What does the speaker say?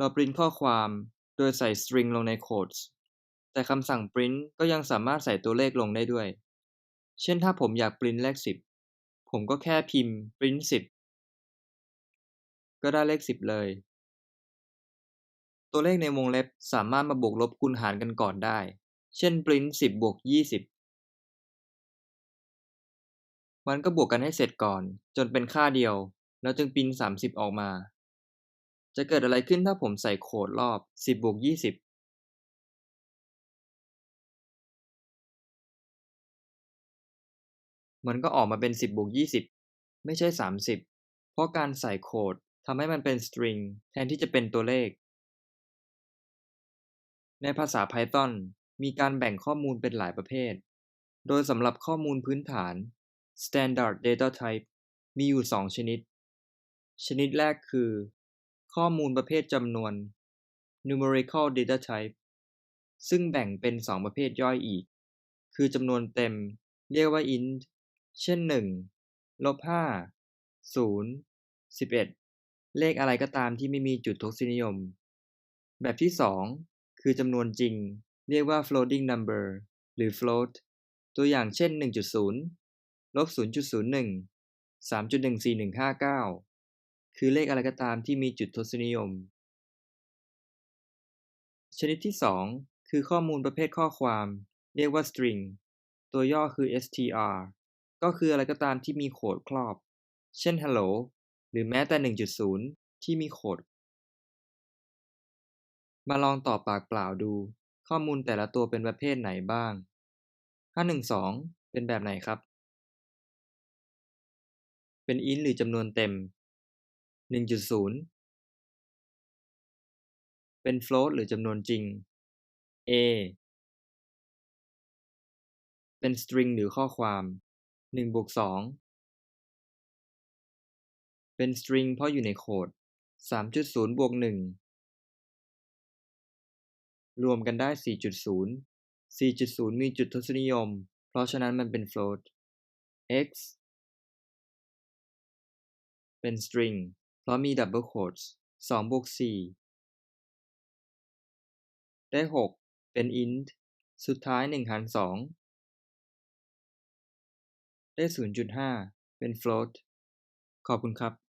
เราปริ้นข้อความโดยใส่สตริงลงใน quotes แต่คำสั่ง print ก็ยังสามารถใส่ตัวเลขลงได้ด้วย เช่นถ้าผมอยากปริ้นเลข 10 ผมก็แค่พิมพ์ print 10 ก็ได้เลข 10 เลย ตัวเลขในวงเล็บสามารถมาบวกลบคูณหารกันก่อนได้ เช่น print 10บวก20มันก็บวกกันให้เสร็จก่อน จนเป็นค่าเดียว แล้วจึงปริ้น30 ออกมา จะเกิดอะไรขึ้นถ้าผมใส่โคดรอบ10บวก20มันก็ออกมาเป็น10บวก20ไม่ใช่30เพราะการใส่โคดทำให้มันเป็นสตริงแทนที่จะเป็นตัวเลข ในภาษา Python มีการแบ่งข้อมูลเป็นหลายประเภท โดยสำหรับข้อมูลพื้นฐาน Standard Data Type มีอยู่ 2 ชนิด ชนิดแรกคือ ข้อมูลประเภทจำนวน Numerical Data Type ซึ่งแบ่งเป็น2ประเภทย่อยอีก คือจำนวนเต็ม เรียกว่า int เช่น 1 ลบ 5 0 11 เลขอะไรก็ตามที่ไม่มีจุดทศนิยม แบบที่ 2 คือจำนวนจริง เรียกว่า floating number หรือ float ตัวอย่างเช่น 1.0 ลบ 0.01 3.14159 คือเลขอะไรก็ตามที่มีจุดทศนิยม ชนิดที่ 2 คือข้อมูลประเภทข้อความ เรียกว่า string ตัวย่อคือ str ก็คืออะไรก็ตามที่มีโคดครอบ เช่น hello หรือแม้แต่ 1.0 ที่มีโคดมาลองตอบปากเปล่าดู ข้อมูลแต่ละตัวเป็นประเภทไหนบ้าง 512 เป็นแบบไหนครับ เป็น int หรือจำนวนเต็ม 1.0 เป็น float หรือจำนวนจริง a เป็น string หรือข้อความ1บวก2เป็น string เพราะอยู่ในโค้ด3.0บวก1รวมกันได้ 4.0 4.0 มีจุดทศนิยม เพราะฉะนั้นมันเป็น float x เป็น string เพราะมีดับเบิลโคตส์สองบวกสี่ได้หกเป็น int สุดท้ายหนึ่งหารสองได้ศูนย์จุดห้าเป็น float ขอบคุณครับ